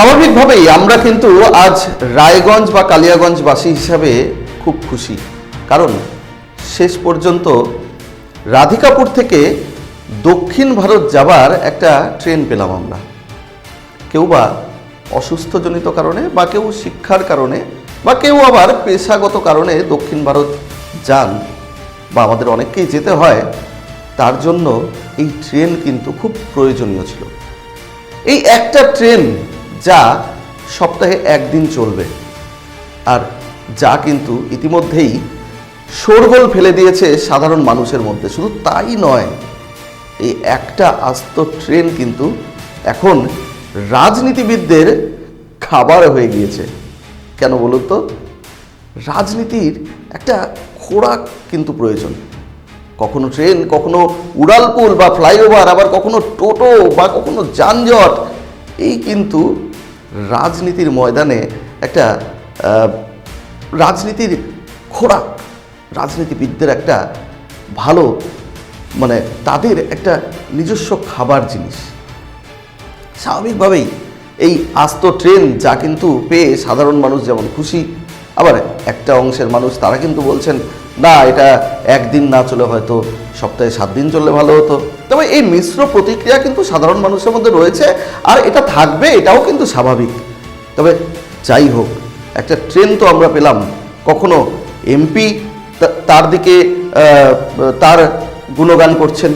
স্বাভাবিকভাবেই আমরা কিন্তু আজ রায়গঞ্জ বা কালিয়াগঞ্জবাসী হিসাবে খুব খুশি। কারণ শেষ পর্যন্ত রাধিকাপুর থেকে দক্ষিণ ভারত যাবার একটা ট্রেন পেলাম আমরা। কেউ বা অসুস্থজনিত কারণে বা কেউ শিক্ষার কারণে বা কেউ আবার পেশাগত কারণে দক্ষিণ ভারত যান বা আমাদের অনেককেই যেতে হয়, তার জন্য এই ট্রেন কিন্তু খুব প্রয়োজনীয় ছিল। এই একটা ট্রেন যা সপ্তাহে একদিন চলবে। আর যা কিন্তু ইতিমধ্যেই শোরগোল ফেলে দিয়েছে সাধারণ মানুষের মধ্যে। শুধু তাই নয়, এই একটা আস্ত ট্রেন কিন্তু এখন রাজনীতিবিদদের খাবার হয়ে গিয়েছে। কেন বলুন তো? রাজনীতির একটা খোরাক কিন্তু প্রয়োজন। কখনো ট্রেন, কখনো উড়ালপুল বা ফ্লাইওভার, আবার কখনো টোটো বা কখনো যানজট, এই কিন্তু রাজনীতির ময়দানে একটা রাজনীতির খোরাক রাজনীতিবিদদের একটা ভালো মানে তাদের একটা নিজস্ব খাবার জিনিস। স্বাভাবিকভাবেই এই আস্ত ট্রেন যা কিন্তু পেয়ে সাধারণ মানুষ যেমন খুশি, আবার একটা অংশের মানুষ তারা কিন্তু বলছেন, না, এটা একদিন না চলে হয়তো সপ্তাহে সাত দিন চললে ভালো হতো। তবে এই মিশ্র প্রতিক্রিয়া কিন্তু সাধারণ মানুষের মধ্যে রয়েছে, আর এটা থাকবে, এটাও কিন্তু স্বাভাবিক। তবে যাই হোক, একটা ট্রেন তো আমরা পেলাম। কখনো এমপি তার দিকে তার গুণগান করছেন?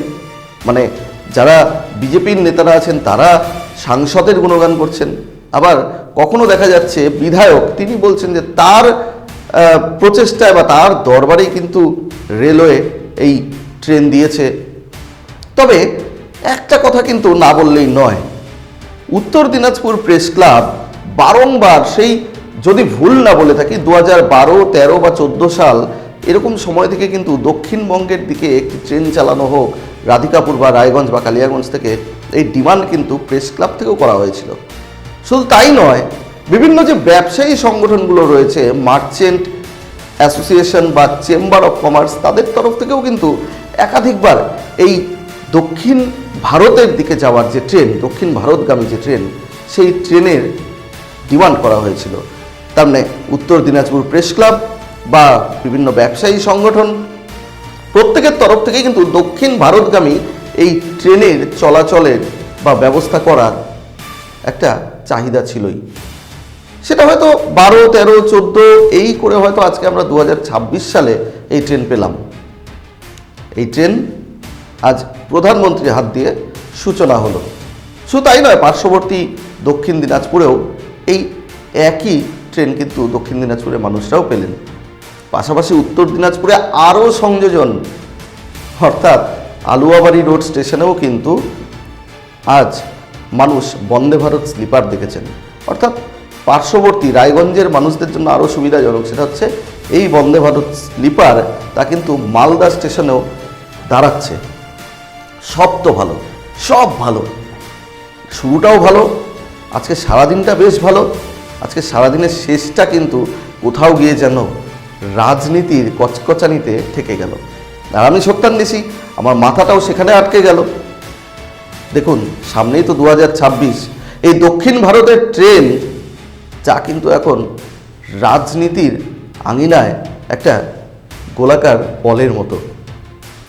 মানে যারা বিজেপির নেতারা আছেন, তারা সাংসদের গুণগান করছেন। আবার কখনো দেখা যাচ্ছে বিধায়ক, তিনি বলছেন যে তার প্রচেষ্টায় বা তার দরবারেই কিন্তু রেলওয়ে এই ট্রেন দিয়েছে। তবে একটা কথা কিন্তু না বললেই নয়। উত্তর দিনাজপুর প্রেস ক্লাব বারংবার সেই যদি ভুল না বলে থাকি দু হাজার বারো, তেরো বা চোদ্দ সাল এরকম সময় থেকে কিন্তু দক্ষিণবঙ্গের দিকে একটি ট্রেন চালানো হোক, রাধিকাপুর বা রায়গঞ্জ বা কালিয়াগঞ্জ থেকে এই ডিমান্ড কিন্তু প্রেস ক্লাব থেকেও করা হয়েছিল। শুধু তাই নয়, বিভিন্ন যে ব্যবসায়ী সংগঠনগুলো রয়েছে, মার্চেন্ট অ্যাসোসিয়েশন বা চেম্বার অফ কমার্স, তাদের তরফ থেকেও কিন্তু একাধিকবার এই দক্ষিণ ভারতের দিকে যাওয়ার যে ট্রেন, দক্ষিণ ভারতগামী যে ট্রেন, সেই ট্রেনের ডিমান্ড করা হয়েছিল। তার মানে উত্তর দিনাজপুর প্রেস ক্লাব বা বিভিন্ন ব্যবসায়ী সংগঠন, প্রত্যেকের তরফ থেকে কিন্তু দক্ষিণ ভারতগামী এই ট্রেনের চলাচলের বা ব্যবস্থা করার একটা চাহিদা ছিলই। সেটা হয়তো বারো, তেরো, চোদ্দ, এই করে হয়তো আজকে আমরা দু হাজার ছাব্বিশ সালে এই ট্রেন পেলাম। এই ট্রেন আজ প্রধানমন্ত্রীর হাত দিয়ে সূচনা হলো। শুধু তাই নয়, পার্শ্ববর্তী দক্ষিণ দিনাজপুরেও এই একই ট্রেন কিন্তু দক্ষিণ দিনাজপুরের মানুষরাও পেলেন। পাশাপাশি উত্তর দিনাজপুরে আরও সংযোজন, অর্থাৎ আলুয়াবাড়ি রোড স্টেশনেও কিন্তু আজ মানুষ বন্দে ভারত স্লিপার দেখেছেন। অর্থাৎ পার্শ্ববর্তী রায়গঞ্জের মানুষদের জন্য আরও সুবিধাজনক সেটা হচ্ছে, এই বন্দে ভারত স্লিপার তা কিন্তু মালদা স্টেশনেও দাঁড়াচ্ছে। সব তো ভালো, সব ভালো। শুরুটাও ভালো, আজকে সারাদিনটা বেশ ভালো। আজকে সারাদিনের শেষটা কিন্তু কোথাও গিয়ে যেন রাজনীতির কচকচানিতে থেকে গেল। আর আমি সত্যান্বেষী আমার মাথাটাও সেখানে আটকে গেল। দেখুন, সামনেই তো দু হাজার ছাব্বিশ, এই দক্ষিণ ভারতের ট্রেন, যা কিন্তু এখন রাজনীতির আঙিনায় একটা গোলাকার বলের মতো।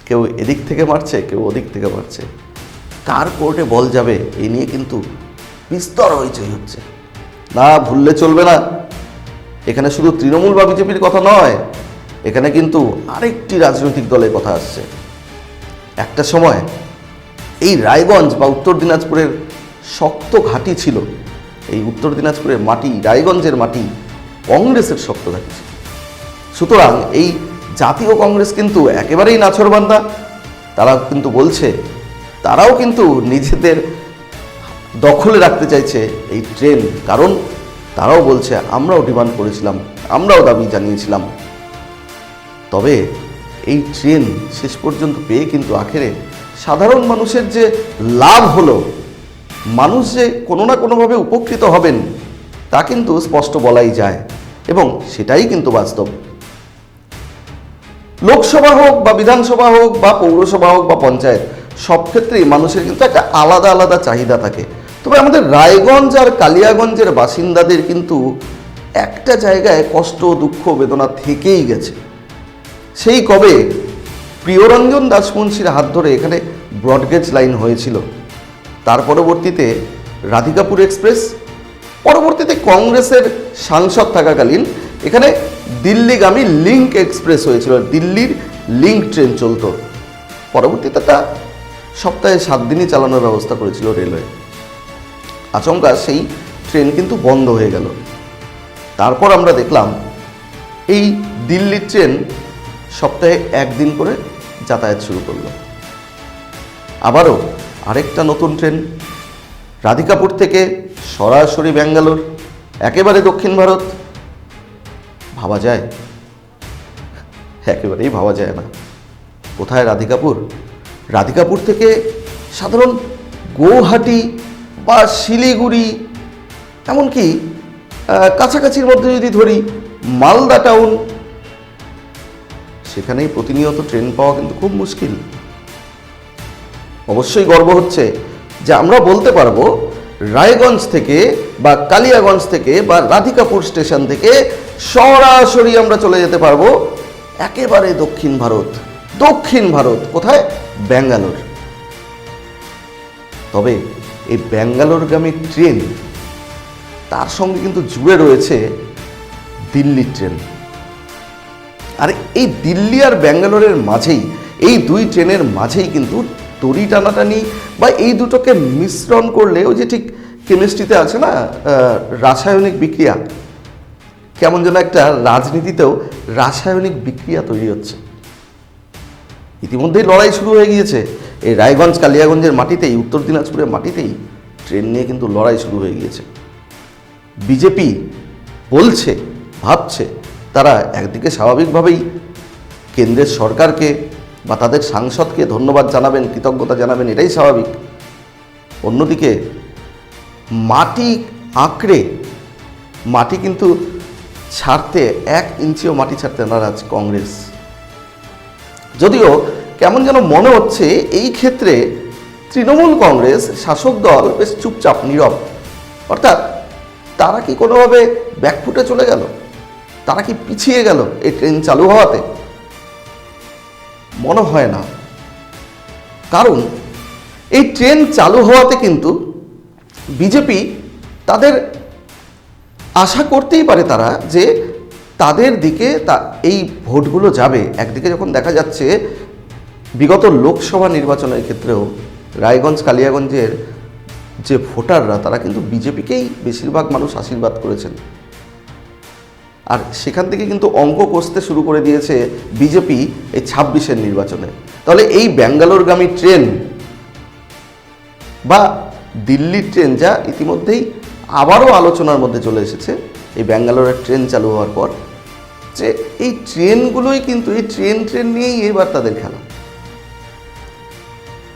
কেউ এদিক থেকে মারছে, কেউ ওদিক থেকে মারছে। কার কোর্টে বল যাবে এই নিয়ে কিন্তু বিস্তর হইচই হচ্ছে। না ভুললে চলবে না। এখানে শুধু তৃণমূল বা বিজেপির কথা নয়, এখানে কিন্তু আরেকটি রাজনৈতিক দলের কথা আসছে। একটা সময় এই রায়গঞ্জ বা উত্তর দিনাজপুরের শক্ত ঘাঁটি ছিল। এই উত্তর দিনাজপুরের মাটি, রায়গঞ্জের মাটি কংগ্রেসের শক্ত ঘাঁটি ছিল। সুতরাং এই জাতীয় কংগ্রেস কিন্তু একেবারেই নাছরবান্দা তারা কিন্তু বলছে, তারাও কিন্তু নিজেদের দখলে রাখতে চাইছে এই ট্রেন। কারণ তারাও বলছে, আমরাও ডিমান্ড করেছিলাম, আমরাও দাবি জানিয়েছিলাম। তবে এই ট্রেন শেষ পর্যন্ত পেয়ে কিন্তু আখেরে সাধারণ মানুষের যে লাভ হলো, মানুষ যে কোনো না কোনোভাবে উপকৃত হবেন, তা কিন্তু স্পষ্ট বলাই যায় এবং সেটাই কিন্তু বাস্তব। লোকসভা হোক বা বিধানসভা হোক বা পৌরসভা হোক বা পঞ্চায়েত, সব ক্ষেত্রেই মানুষের কিন্তু একটা আলাদা আলাদা চাহিদা থাকে। তবে আমাদের রায়গঞ্জ আর কালিয়াগঞ্জের বাসিন্দাদের কিন্তু একটা জায়গায় কষ্ট, দুঃখ, বেদনা থেকেই গেছে। সেই কবে প্রিয়রঞ্জন দাসমুন্সির হাত ধরে এখানে ব্রডগেজ লাইন হয়েছিল। তার পরবর্তীতে রাধিকাপুর এক্সপ্রেস, পরবর্তীতে কংগ্রেসের সাংসদ থাকাকালীন এখানে দিল্লিগামী লিঙ্ক এক্সপ্রেস হয়েছিল। দিল্লির লিঙ্ক ট্রেন চলতো। পরবর্তীতে তা সপ্তাহে সাত দিনই চালানোর ব্যবস্থা করেছিল রেলওয়ে। আচমকা সেই ট্রেন কিন্তু বন্ধ হয়ে গেল। তারপর আমরা দেখলাম, এই দিল্লির ট্রেন সপ্তাহে একদিন করে যাতায়াত শুরু করল। আবারও আরেকটা নতুন ট্রেন, রাধিকাপুর থেকে সরাসরি ব্যাঙ্গালোর, একেবারে দক্ষিণ ভারত। ভাবা যায়? একেবারেই ভাবা যায় না। কোথায় রাধিকাপুর রাধিকাপুর থেকে সাধারণ গৌহাটি বা শিলিগুড়ি, এমনকি কাছাকাছির মধ্যে যদি ধরি, মালদা টাউন, সেখানেই প্রতিনিয়ত ট্রেন পাওয়া কিন্তু খুব মুশকিল। অবশ্যই গর্ব হচ্ছে যে আমরা বলতে পারব, রায়গঞ্জ থেকে বা কালিয়াগঞ্জ থেকে বা রাধিকাপুর স্টেশন থেকে সরাসরি আমরা চলে যেতে পারব একেবারে দক্ষিণ ভারত। দক্ষিণ ভারত, কোথায়? ব্যাঙ্গালোর। তবে এই ব্যাঙ্গালোরগামী ট্রেন তার সঙ্গে কিন্তু জুড়ে রয়েছে দিল্লির ট্রেন। আর, এই দিল্লি আর ব্যাঙ্গালোরের মাঝেই, এই দুই ট্রেনের মাঝেই কিন্তু তরি টানাটানি বা এই দুটোকে মিশ্রণ করলে, ওই যে ঠিক কেমিস্ট্রিতে আছে না রাসায়নিক বিক্রিয়া কেমন যেন একটা রাজনীতিতেও রাসায়নিক বিক্রিয়া তৈরি হচ্ছে। ইতিমধ্যেই লড়াই শুরু হয়ে গিয়েছে। এই রায়গঞ্জ কালিয়াগঞ্জের মাটিতেই, উত্তর দিনাজপুরের মাটিতেই ট্রেন নিয়ে কিন্তু লড়াই শুরু হয়ে গিয়েছে। বিজেপি বলছে, ভাবছে, তারা একদিকে স্বাভাবিকভাবেই কেন্দ্রের সরকারকে বা তাদের সাংসদকে ধন্যবাদ জানাবেন, কৃতজ্ঞতা জানাবেন, এটাই স্বাভাবিক। অন্যদিকে মাটি আঁকড়ে, মাটি কিন্তু ছাড়তে, এক ইঞ্চিও মাটি ছাড়তে নারাজ কংগ্রেস। যদিও কেমন যেন মনে হচ্ছে, এই ক্ষেত্রে তৃণমূল কংগ্রেস শাসক দল বেশ চুপচাপ, নীরব। অর্থাৎ তারা কি কোনোভাবে ব্যাকফুটে চলে গেল? তারা কি পিছিয়ে গেল এই ট্রেন চালু হওয়াতে? মনে হয় না। কারণ এই ট্রেন চালু হওয়াতে কিন্তু বিজেপি তাদের আশা করতেই পারে তারা যে তাদের দিকে তা এই ভোটগুলো যাবে। একদিকে যখন দেখা যাচ্ছে বিগত লোকসভা নির্বাচনের ক্ষেত্রেও রায়গঞ্জ, কালিয়াগঞ্জের যে ভোটাররা, তারা কিন্তু বিজেপিকেই বেশিরভাগ মানুষ আশীর্বাদ করেছেন। আর সেখান থেকে কিন্তু অঙ্ক কষতে শুরু করে দিয়েছে বিজেপি এই ছাব্বিশের নির্বাচনে। তাহলে এই ব্যাঙ্গালোরগামী ট্রেন বা দিল্লির ট্রেন যা ইতিমধ্যেই আবারও আলোচনার মধ্যে চলে এসেছে, এই ব্যাঙ্গালোরের ট্রেন চালু হওয়ার পর, যে এই ট্রেনগুলোই কিন্তু, এই ট্রেন ট্রেন নিয়েই এবার তাদের খেলা।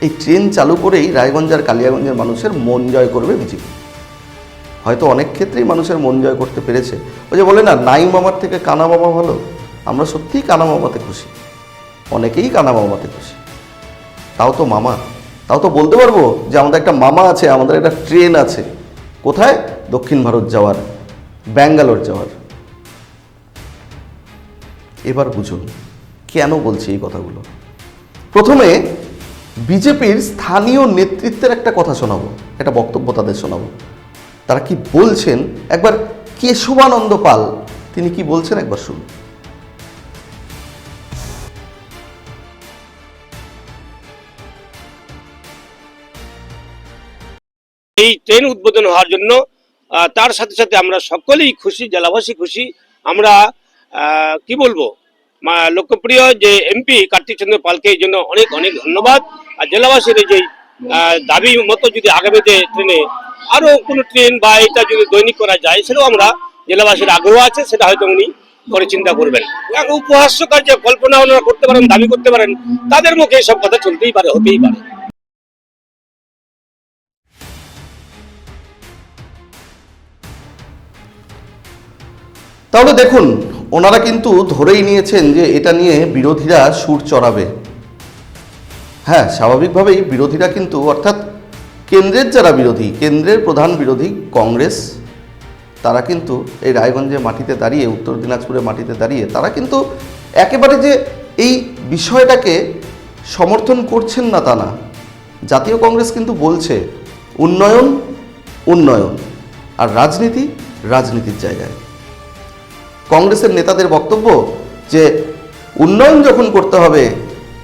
এই ট্রেন চালু করেই রায়গঞ্জ আর কালিয়াগঞ্জের মানুষের মন জয় করবে বিজেপি। হয়তো অনেক ক্ষেত্রেই মানুষের মন জয় করতে পেরেছে। ওই যে বলে না, নাই মামার থেকে কানা মামা ভালো, আমরা সত্যিই কানা মামাতে খুশি। অনেকেই কানা মামাতে খুশি। তাও তো মামা, তাও তো বলতে পারব যে আমাদের একটা মামা আছে, আমাদের একটা ট্রেন আছে। কোথায়? দক্ষিণ ভারত যাওয়ার, ব্যাঙ্গালোর যাওয়ার। এবার বুঝুন, কেন বলছি এই কথাগুলো? প্রথমে বিজেপির স্থানীয় নেতৃত্বের একটা কথা শোনাবো, একটা বক্তব্য তাদের শোনাবো। তারা কি বলছেন? একবার কেশবানন্দ পাল, তিনি কি বলছেন? একবার শুনুন। এই ট্রেন উদ্বোধন হওয়ার জন্য তার সাথে সাথে আমরা সকলেই খুশি, জেলাবাসী খুশি। আমরা কি বলব? লোকপ্রিয় যে এমপি কার্তিক চন্দ্র পালকে এই জন্য অনেক অনেক ধন্যবাদ। আর জেলাবাসীর যে দাবি মতো যদি আগামীতে ট্রেনে আরও কোনো ট্রেন বা এটা যদি দৈনিক করা যায়, সেটাও আমরা জেলাবাসীর আগ্রহ আছে, সেটা হয়তো উনি করে চিন্তা করবেন। উপহাস্যকার যে কল্পনা ওনারা করতে পারেন, দাবি করতে পারেন, তাদের মুখে সব কথা চলতেই পারে, হতেই পারে। তাহলে দেখুন, ওনারা কিন্তু ধরেই নিয়েছেন যে এটা নিয়ে বিরোধীরা সুর চড়াবে। হ্যাঁ স্বাভাবিকভাবেই বিরোধীরা কিন্তু, অর্থাৎ কেন্দ্রের যারা বিরোধী, কেন্দ্রের প্রধান বিরোধী, কংগ্রেস, তারা কিন্তু এই রায়গঞ্জে মাটিতে দাঁড়িয়ে, উত্তর দিনাজপুরে মাটিতে দাঁড়িয়ে, তারা কিন্তু একেবারে যে এই বিষয়টাকে সমর্থন করছেন না তা না। জাতীয় কংগ্রেস কিন্তু বলছে, উন্নয়ন উন্নয়ন, আর রাজনীতি, রাজনীতির জায়গায়। কংগ্রেসের নেতাদের বক্তব্য যে উন্নয়ন যখন করতে হবে,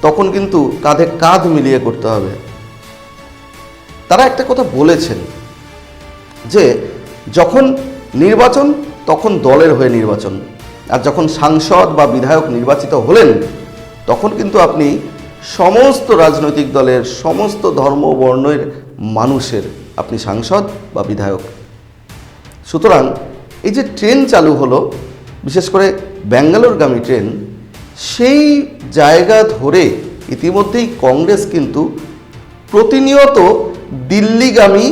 তখন কিন্তু কাঁধে কাঁধ মিলিয়ে করতে হবে। তারা একটা কথা বলেছেন যে যখন নির্বাচন, তখন দলের হয়ে নির্বাচন। আর যখন সাংসদ বা বিধায়ক নির্বাচিত হলেন, তখন কিন্তু আপনি সমস্ত রাজনৈতিক দলের, সমস্ত ধর্ম বর্ণের মানুষের, আপনি সাংসদ বা বিধায়ক। সুতরাং এই যে ট্রেন চালু হলো বিশেষ করে ব্যাঙ্গালোরগামী ট্রেন, সেই জায়গা ধরে ইতিমধ্যেই কংগ্রেস কিন্তু প্রতিনিয়ত দিল্লিগামী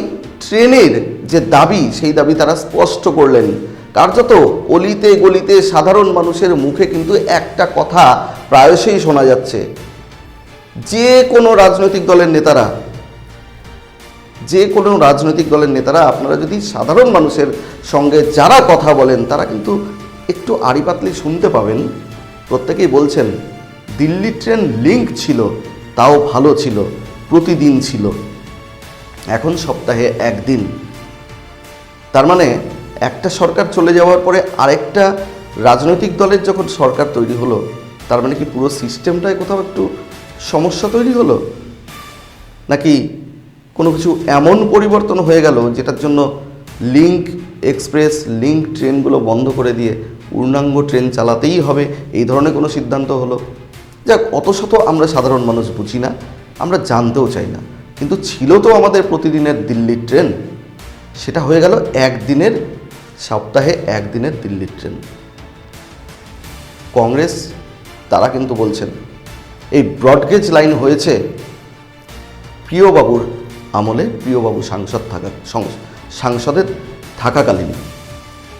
ট্রেনের যে দাবি, সেই দাবি তারা স্পষ্ট করলেন। কার্যত অলিতে গলিতে সাধারণ মানুষের মুখে কিন্তু একটা কথা প্রায়শই শোনা যাচ্ছে। যে কোনো রাজনৈতিক দলের নেতারা, যে কোনো রাজনৈতিক দলের নেতারা, আপনারা যদি সাধারণ মানুষের সঙ্গে যারা কথা বলেন, তারা কিন্তু একটু আড়িপাতলি শুনতে পাবেন। প্রত্যেকেই বলছেন, দিল্লি ট্রেন লিঙ্ক ছিল, তাও ভালো ছিল, প্রতিদিন ছিল। এখন সপ্তাহে একদিন। তার মানে একটা সরকার চলে যাওয়ার পরে আরেকটা রাজনৈতিক দলের যখন সরকার তৈরি হলো, তার মানে কি পুরো সিস্টেমটায় কোথাও একটু সমস্যা তৈরি হলো? নাকি কোনো কিছু এমন পরিবর্তন হয়ে গেল যেটার জন্য লিঙ্ক এক্সপ্রেস লিঙ্ক ট্রেনগুলো বন্ধ করে দিয়ে পূর্ণাঙ্গ ট্রেন চালাতেই হবে। এই ধরনের কোনো সিদ্ধান্ত হলো। যাক, অত শত আমরা সাধারণ মানুষ বুঝি না, আমরা জানতেও চাই না। কিন্তু ছিল তো আমাদের প্রতিদিনের দিল্লির ট্রেন। সেটা হয়ে গেল একদিনের, সপ্তাহে একদিনের দিল্লির ট্রেন। কংগ্রেস, তারা কিন্তু বলছেন, এই ব্রডগেজ লাইন হয়েছে। প্রিয়বাবুর আমলে প্রিয়বাবু সাংসদ থাকা সাংসদের থাকাকালীন।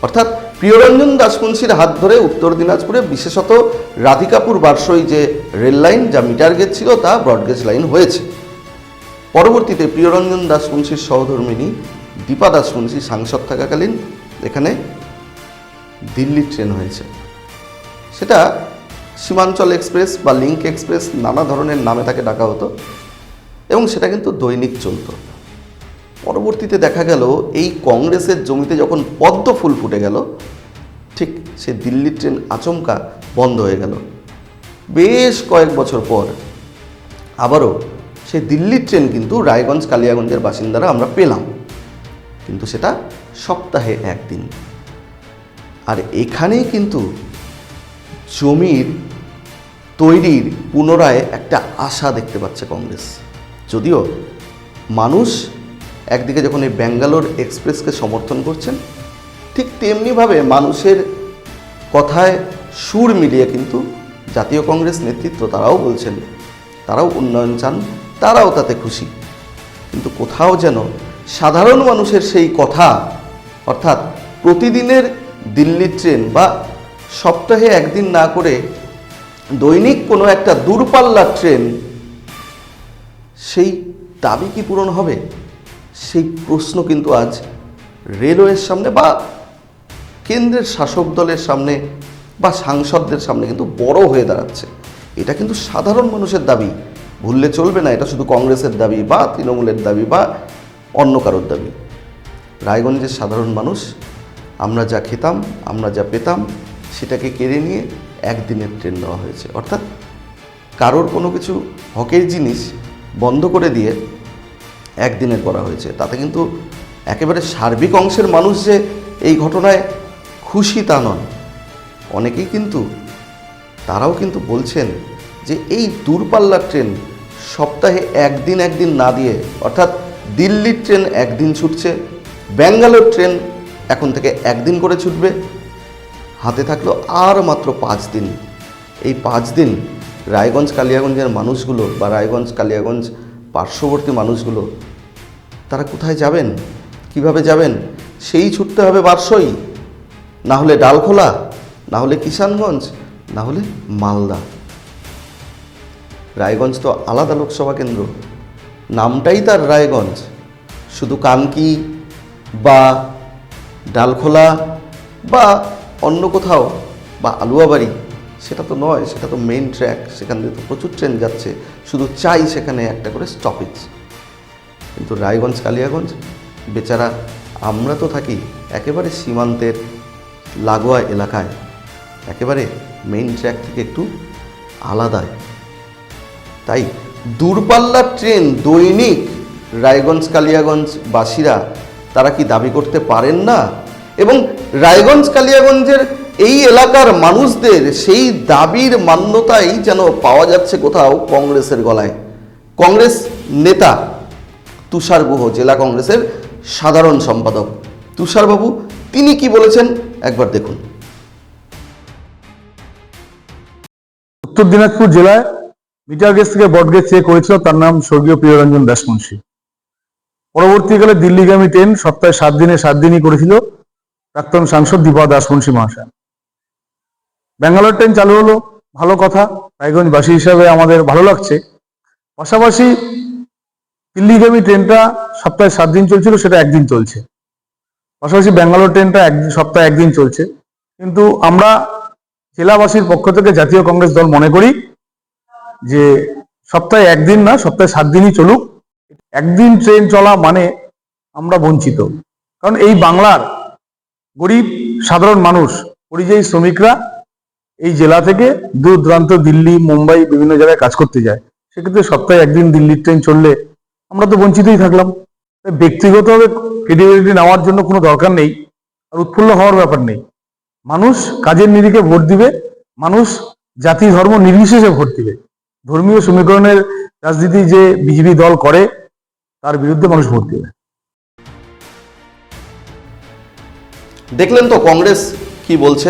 অর্থাৎ প্রিয়রঞ্জন দাসমুন্সির হাত ধরে উত্তর দিনাজপুরে বিশেষত রাধিকাপুর বারসই যে রেল লাইন যা মিটার গেজ ছিল, তা ব্রডগেজ লাইন হয়েছে। পরবর্তীতে প্রিয়রঞ্জন দাসমুন্সির সহধর্মিনী দীপা দাসমুন্সি সাংসদ থাকাকালীন এখানে দিল্লি ট্রেন হয়েছে। সেটা সীমাঞ্চল এক্সপ্রেস বা লিঙ্ক এক্সপ্রেস নানা ধরনের নামে তাকে ডাকা হতো এবং সেটা কিন্তু দৈনিক চলতো। পরবর্তীতে দেখা গেল, এই কংগ্রেসের জমিতে যখন পদ্ম ফুল ফুটে গেল, ঠিক সে দিল্লি ট্রেন আচমকা বন্ধ হয়ে গেল। বেশ কয়েক বছর পর আবারও সে দিল্লির ট্রেন কিন্তু রায়গঞ্জ কালিয়াগঞ্জের বাসিন্দারা আমরা পেলাম। কিন্তু সেটা সপ্তাহে একদিন। আর এখানেই কিন্তু জমির তৈরির পুনরায় একটা আশা দেখতে পাচ্ছে কংগ্রেস। যদিও মানুষ একদিকে যখন এই ব্যাঙ্গালোর এক্সপ্রেসকে সমর্থন করছেন, ঠিক তেমনিভাবে মানুষের কথায় সুর মিলিয়ে কিন্তু জাতীয় কংগ্রেস নেতৃত্ব তারাও বলছেন, তারাও উন্নয়ন চান, তারাও তাতে খুশি। কিন্তু কোথাও যেন সাধারণ মানুষের সেই কথা, অর্থাৎ প্রতিদিনের দিল্লি ট্রেন বা সপ্তাহে একদিন না করে দৈনিক কোনো একটা দূরপাল্লার ট্রেন, সেই দাবি কি পূরণ হবে? সেই প্রশ্ন কিন্তু আজ রেলওয়ের সামনে বা কেন্দ্রের শাসক দলের সামনে বা সাংসদদের সামনে কিন্তু বড় হয়ে দাঁড়াচ্ছে। এটা কিন্তু সাধারণ মানুষের দাবি। ভুললে চলবে না, এটা শুধু কংগ্রেসের দাবি বা তৃণমূলের দাবি বা অন্য কারোর দাবি। রায়গঞ্জের সাধারণ মানুষ, আমরা যা খেতাম, আমরা যা পেতাম, সেটাকে কেড়ে নিয়ে একদিনের ট্রেন দেওয়া হয়েছে। অর্থাৎ কারোর কোনো কিছু হকের জিনিস বন্ধ করে দিয়ে একদিনের করা হয়েছে। তাতে কিন্তু একেবারে সার্বিক অংশের মানুষ যে এই ঘটনায় খুশি তা নন। অনেকেই কিন্তু, তারাও কিন্তু বলছেন যে এই দূরপাল্লার ট্রেন সপ্তাহে একদিন একদিন না দিয়ে, অর্থাৎ দিল্লির ট্রেন একদিন ছুটছে, ব্যাঙ্গালোর ট্রেন এখন থেকে একদিন করে ছুটবে। হাতে থাকল আর মাত্র পাঁচ দিন। এই পাঁচ দিন রায়গঞ্জ কালিয়াগঞ্জের মানুষগুলো বা রায়গঞ্জ কালিয়াগঞ্জ পার্শ্ববর্তী মানুষগুলো, তারা কোথায় যাবেন? কীভাবে যাবেন? সেই ছুটতে হবে বারসই না হলে ডালখোলা, না হলে কিষানগঞ্জ, না হলে মালদা। রায়গঞ্জ তো আলাদা লোকসভা কেন্দ্র। নামটাই তার রায়গঞ্জ। শুধু কানকি বা ডালখোলা বা অন্য কোথাও বা আলুয়াবাড়ি, সেটা তো নয়, সেটা তো মেইন ট্র্যাক সেখান দিয়ে তো প্রচুর ট্রেন যাচ্ছে। শুধু চাই সেখানে একটা করে স্টপেজ কিন্তু রায়গঞ্জ, কালিয়াগঞ্জ, বেচারা, আমরা তো থাকি একেবারে সীমান্তের লাগোয়া এলাকায়। একেবারে মেইন ট্র্যাক থেকে একটু আলাদায়। তাই দূরপাল্লার ট্রেন দৈনিক রায়গঞ্জ কালিয়াগঞ্জ বাসীরা তারা কি দাবি করতে পারেন না? এবং রায়গঞ্জ, কালিয়াগঞ্জের এই এলাকার মানুষদের সেই দাবির মান্যতাই যেন পাওয়া যাচ্ছে কোথাও কংগ্রেসের গলায়। কংগ্রেস নেতা তুষার গুহ জেলা কংগ্রেসের সাধারণ সম্পাদক তুষারবাবু, তিনি কি বলেছেন একবার দেখুন। উত্তর দিনাজপুর জেলায় মিটার গেজ থেকে বট গেজ চেয়ে করেছিল তার নাম স্বর্গীয় প্রিয়রঞ্জন দাসমুন্সী পরবর্তীকালে দিল্লিগামী ট্রেন সপ্তাহে সাত দিনে সাত দিনই করেছিল প্রাক্তন সাংসদ দীপা দাসমুন্সী মহাশয়। ব্যাঙ্গালোর ট্রেন চালু হলো, ভালো কথা, রায়গঞ্জবাসী হিসাবে আমাদের ভালো লাগছে। পাশাপাশি দিল্লিগামী ট্রেনটা সপ্তাহে সাত দিন চলছিল, সেটা একদিন চলছে। পাশাপাশি ব্যাঙ্গালোর ট্রেনটা এক, সপ্তাহে একদিন চলছে। কিন্তু আমরা জেলাবাসীর পক্ষ থেকে, জাতীয় কংগ্রেস দল মনে করি যে সপ্তাহে একদিন না, সপ্তাহে সাত দিনই চলুক। একদিন ট্রেন চলা মানে আমরা বঞ্চিত। কারণ এই বাংলার গরিব, সাধারণ মানুষ, পরিযায়ী শ্রমিকরা এই জেলা থেকে দূর দূরান্ত দিল্লি, মুম্বাই বিভিন্ন জায়গায় কাজ করতে যায়। সেক্ষেত্রে সপ্তাহে একদিন দিল্লির ট্রেন চললে আমরা তো বঞ্চিতই থাকলাম। ব্যক্তিগতভাবে ক্রেডিবিলিটি নেওয়ার জন্য কোনো দরকার নেই আর উৎফুল্ল হওয়ার ব্যাপার নেই। মানুষ কাজের নিরিখে ভোট দিবে, মানুষ জাতি, ধর্ম নির্বিশেষে ভোট দিবে। ধর্মীয় সমীকরণের রাজনীতি যে বিজেপি দল করে, তার বিরুদ্ধে মানুষ ভোট দেবে। দেখলেন তো কংগ্রেস কি বলছে?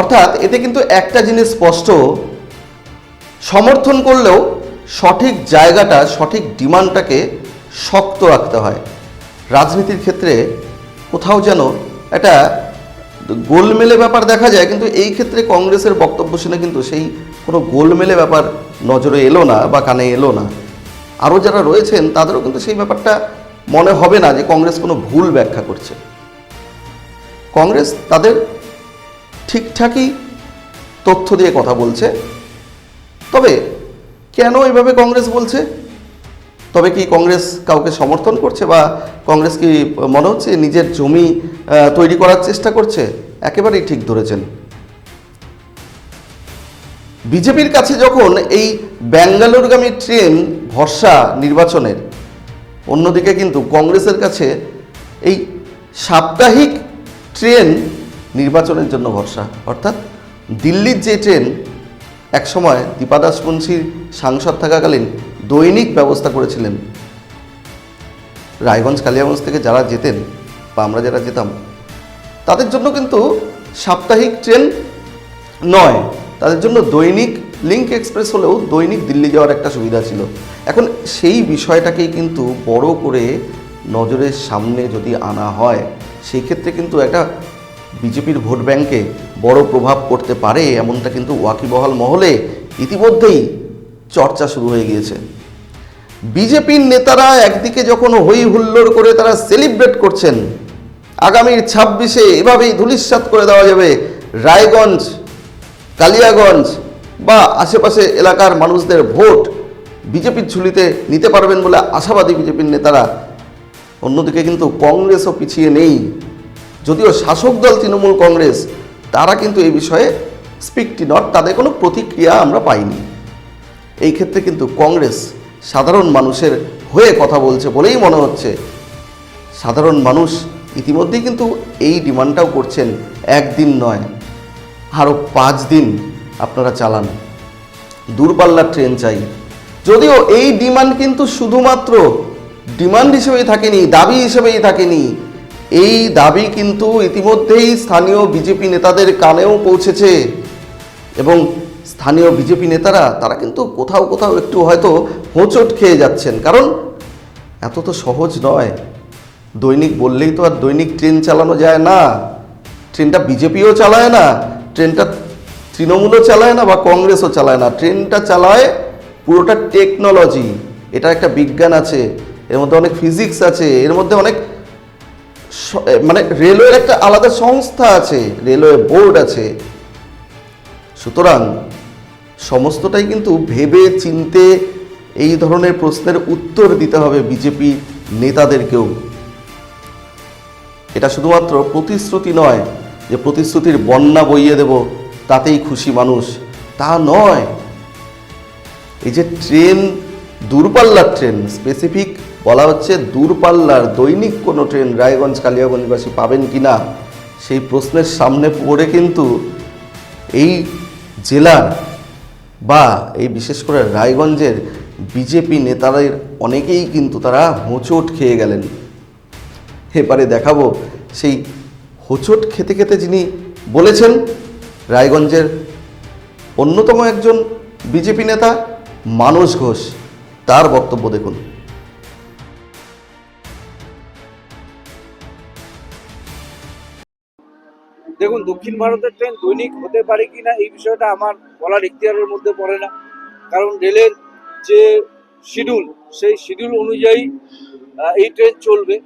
অর্থাৎ এতে কিন্তু একটা জিনিস স্পষ্ট, সমর্থন করলেও সঠিক জায়গাটা, সঠিক ডিমান্ডটাকে শক্ত রাখতে হয়। রাজনীতির ক্ষেত্রে কোথাও যেন একটা গোলমেলে ব্যাপার দেখা যায়, কিন্তু এই ক্ষেত্রে কংগ্রেসের বক্তব্য শুনে কিন্তু সেই কোনো গোলমেলে ব্যাপার নজরে এলো না বা কানে এলো না। আরও যারা রয়েছেন, তাদেরও কিন্তু সেই ব্যাপারটা মনে হবে না যে কংগ্রেস কোনো ভুল ব্যাখ্যা করছে। কংগ্রেস তাদের ঠিকঠাকই তথ্য দিয়ে কথা বলছে। তবে কেন এভাবে কংগ্রেস বলছে? তবে কি কংগ্রেস কাউকে সমর্থন করছে বা কংগ্রেস কি মনে হচ্ছে নিজের জমি তৈরি করার চেষ্টা করছে? একেবারেই ঠিক ধরেছেন। বিজেপির কাছে যখন এই ব্যাঙ্গালোরগামী ট্রেন ভরসা নির্বাচনের, অন্যদিকে কিন্তু কংগ্রেসের কাছে এই সাপ্তাহিক ট্রেন নির্বাচনের জন্য ভরসা। অর্থাৎ দিল্লির যে ট্রেন, একসময় দীপাদাস মুন্সির সাংসদ থাকাকালীন দৈনিক ব্যবস্থা করেছিলেন। রায়গঞ্জ কালিয়াগঞ্জ থেকে যারা যেতেন বা আমরা যারা যেতাম, তাদের জন্য কিন্তু সাপ্তাহিক ট্রেন নয়, তাদের জন্য দৈনিক লিঙ্ক এক্সপ্রেস হলেও দৈনিক দিল্লি যাওয়ার একটা সুবিধা ছিল। এখন সেই বিষয়টাকেই কিন্তু বড় করে নজরের সামনে যদি আনা হয়, সেই ক্ষেত্রে কিন্তু একটা বিজেপির ভোট ব্যাংকে বড় প্রভাব পড়তে পারে এমনটা কিন্তু ওয়াকিবহাল মহলে ইতিমধ্যেই চর্চা শুরু হয়ে গিয়েছে। বিজেপির নেতারা একদিকে যখন হই হুল্লোড় করে তারা সেলিব্রেট করছেন, আগামীর ছাব্বিশে এভাবেই ধুলিস্বাত করে দেওয়া যাবে রায়গঞ্জ, কালিয়াগঞ্জ বা আশেপাশে এলাকার মানুষদের ভোট বিজেপির ঝুলিতে নিতে পারবেন বলে আশাবাদী বিজেপির নেতারা। অন্যদিকে কিন্তু কংগ্রেসও পিছিয়ে নেই। যদিও শাসক দল তৃণমূল কংগ্রেস, তারা কিন্তু এই বিষয়ে স্পিকটি নট তাদের কোনো প্রতিক্রিয়া আমরা পাইনি। এই ক্ষেত্রে কিন্তু কংগ্রেস সাধারণ মানুষের হয়ে কথা বলছে বলেই মনে হচ্ছে। সাধারণ মানুষ ইতিমধ্যেই কিন্তু এই ডিমান্ডটাও করছেন একদিন নয়, আরও পাঁচ দিন আপনারা চালান। দূরপাল্লার ট্রেন চাই। যদিও এই ডিমান্ড কিন্তু শুধুমাত্র ডিমান্ড হিসেবেই থাকেনি, দাবি হিসেবেই থাকেনি এই দাবি কিন্তু ইতিমধ্যেই স্থানীয় বিজেপি নেতাদের কানেও পৌঁছেছে। এবং স্থানীয় বিজেপি নেতারা, তারা কিন্তু কোথাও কোথাও একটু হয়তো হোঁচট খেয়ে যাচ্ছেন। কারণ এত তো সহজ নয়। দৈনিক বললেই তো আর দৈনিক ট্রেন চালানো যায় না। ট্রেনটা বিজেপিও চালায় না, ট্রেনটা তৃণমূলও চালায় না বা কংগ্রেসও চালায় না। ট্রেনটা চালায় পুরোটা টেকনোলজি। এটা একটা বিজ্ঞান আছে, এর মধ্যে অনেক ফিজিক্স আছে, এর মধ্যে অনেক মানে রেলওয়ের একটা আলাদা সংস্থা আছে, রেলওয়ে বোর্ড আছে। সুতরাং সমস্তটাই কিন্তু ভেবে চিনতে এই ধরনের প্রশ্নের উত্তর দিতে হবে বিজেপি নেতাদেরকেও। এটা শুধুমাত্র প্রতিশ্রুতি নয় যে প্রতিশ্রুতির বন্যা বইয়ে দেব, তাতেই খুশি মানুষ। তা নয়। এই যে ট্রেন, দূরপাল্লার ট্রেন স্পেসিফিক বলা হচ্ছে দূরপাল্লার দৈনিক কোনো ট্রেন রায়গঞ্জ কালিয়াগঞ্জবাসী পাবেন কি না সেই প্রশ্নের সামনে পড়ে কিন্তু এই জেলার বা এই বিশেষ করে রায়গঞ্জের বিজেপি নেতাদের অনেকেই কিন্তু তারা হোঁচট খেয়ে গেলেন। এবারে দেখাবো সেই হোঁচট খেতে খেতে যিনি বলেছেন, রায়গঞ্জের অন্যতম একজন বিজেপি নেতা, মানস ঘোষ। তার বক্তব্য দেখুন। দেখুন, দক্ষিণ ভারতের ট্রেন দৈনিক হতে পারে কিনা এই বিষয়টা আমার বলার ইখতিয়ারের মধ্যে পড়ে না। কারণ রেলের যে শিডিউল সেই শিডিউল অনুযায়ী এই ট্রেন চলবে।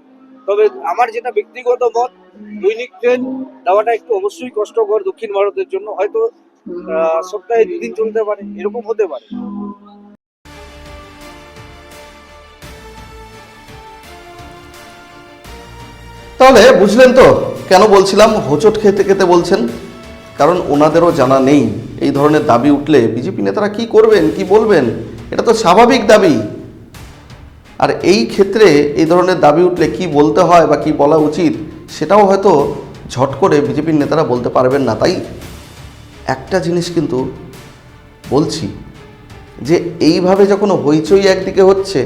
তবে আমার যেটা ব্যক্তিগত মত, দৈনিক ট্রেন দেওয়াটা একটু অবশ্যই কষ্টকর দক্ষিণ ভারতের জন্য। হয়তো সপ্তাহে দুদিন চলতে পারে, এরকম হতে পারে। তাহলে বুঝলেন তো কেন বলছিলাম? হোঁচট খেতে খেতে বলছেন। কারণ ওনাদেরও জানা নেই। এই ধরনের দাবি উঠলে বিজেপি নেতারা কি করবেন, কি বলবেন? এটা তো স্বাভাবিক দাবি। আর এই ক্ষেত্রে এই ধরনের দাবি উঠলে কি বলতে হয় বা কি বলা উচিত, সেটাও হয়তো ঝট করে বিজেপির নেতারা বলতে পারবেন না। তাই একটা জিনিস কিন্তু বলছি, যে এইভাবে যখন হইচই একদিকে হচ্ছে,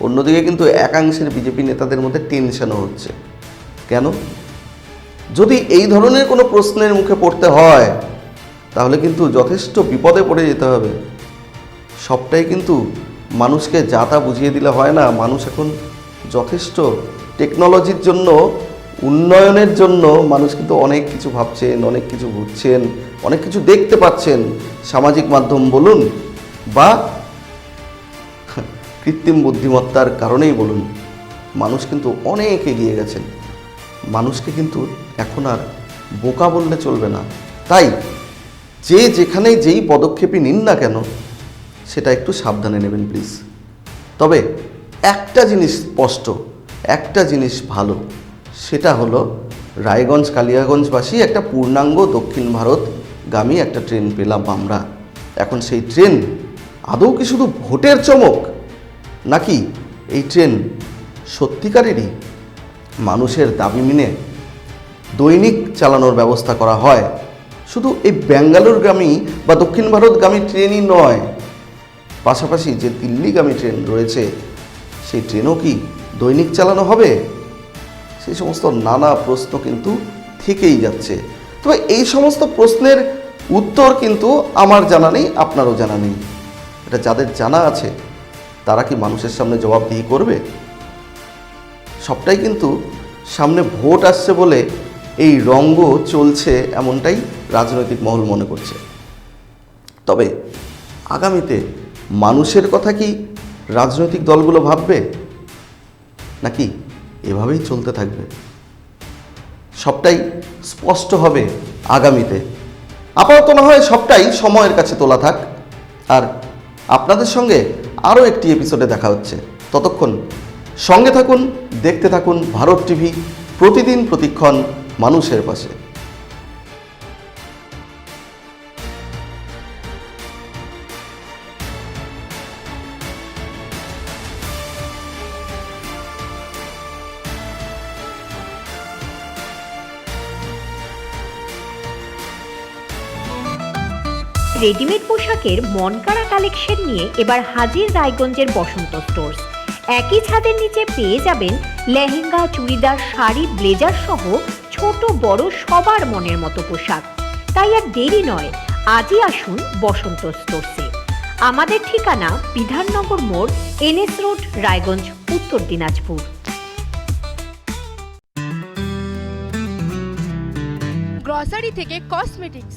অন্যদিকে কিন্তু একাংশের বিজেপি নেতাদের মধ্যে টেনশনও হচ্ছে। কেন? যদি এই ধরনের কোনো প্রশ্নের মুখে পড়তে হয়, তাহলে কিন্তু যথেষ্ট বিপদে পড়ে যেতে হবে। সবটাই কিন্তু মানুষকে যা তা বুঝিয়ে দিলে হয় না। মানুষ এখন যথেষ্ট টেকনোলজির জন্য, উন্নয়নের জন্য মানুষ কিন্তু অনেক কিছু ভাবছেন, অনেক কিছু বুঝছেন অনেক কিছু দেখতে পাচ্ছেন। সামাজিক মাধ্যম বলুন বা কৃত্রিম বুদ্ধিমত্তার কারণেই বলুন, মানুষ কিন্তু অনেক এগিয়ে গেছেন। মানুষকে কিন্তু এখন আর বোকা বললে চলবে না। তাই যে যেখানে যেই পদক্ষেপই নিন না কেন, সেটা একটু সাবধানে নেবেন প্লিজ তবে একটা জিনিস স্পষ্ট, একটা জিনিস ভালো, সেটা হলো রায়গঞ্জ কালিয়াগঞ্জবাসী একটা পূর্ণাঙ্গ দক্ষিণ ভারতগামী একটা ট্রেন পেলাম আমরা। এখন সেই ট্রেন আদৌ কি শুধু ভোটের চমক, নাকি এই ট্রেন সত্যিকারেরই মানুষের দাবি মেনে দৈনিক চালানোর ব্যবস্থা করা হয়। শুধু এই ব্যাঙ্গালোরগামী বা দক্ষিণ ভারতগামী ট্রেনই নয়, পাশাপাশি যে দিল্লিগামী ট্রেন রয়েছে, সেই ট্রেনও কি দৈনিক চালানো হবে? সেই সমস্ত নানা প্রশ্ন কিন্তু থেকেই যাচ্ছে। তবে এই সমস্ত প্রশ্নের উত্তর কিন্তু আমার জানা নেই, আপনারও জানা নেই। এটা যাদের জানা আছে, তারা কি মানুষের সামনে জবাবদিহি করবে? সবটাই কিন্তু সামনে ভোট আসছে বলে এই রঙ্গ চলছে এমনটাই রাজনৈতিক মহল মনে করছে। তবে আগামীতে মানুষের কথা কি রাজনৈতিক দলগুলো ভাববে? নাকি এভাবেই চলতে থাকবে? সবটাই স্পষ্ট হবে আগামীতে। আপাতত না হয় সবটাই সময়ের কাছে তোলা থাক। আর আপনাদের সঙ্গে আরও একটি এপিসোডে দেখা হচ্ছে। ততক্ষণ সঙ্গে থাকুন, দেখতে থাকুন ভারত টিভি প্রতিদিন প্রতিক্ষণ মানুষের পাশে। রেডিমেড পোশাকের মন মনকাড়া কালেকশন নিয়ে এবার হাজির রায়গঞ্জের বসন্ত স্টোর্স একই ছাদের নিচে পেয়ে যাবেন লেহেঙ্গা, চুড়িদার, শাড়ি, ব্লেজার সহ ছোট বড় সবার মনের মতো পোশাক। তাই আর দেরি নয়, আজই আসুন বসন্ত স্টোরসে। আমাদের ঠিকানা বিধাননগর মোড়, এনএস রোড, রায়গঞ্জ, উত্তর দিনাজপুর। গ্রসারি থেকে কসমেটিক্স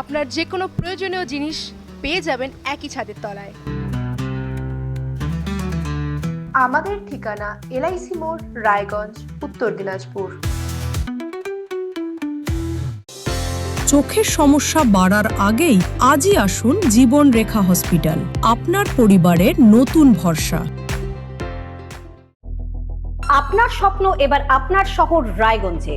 আপনার যে কোনো প্রয়োজনীয় জিনিস পেয়ে যাবেন একই ছাদের তলায়। আমাদের ঠিকানা এলআইসি মোড় রায়গঞ্জ উত্তর দিনাজপুর। চোখের সমস্যা বাড়ার আগেই আজই আসুন জীবন রেখা হসপিটাল আপনার পরিবারের নতুন ভরসা। আপনার স্বপ্ন এবার আপনার শহর রায়গঞ্জে।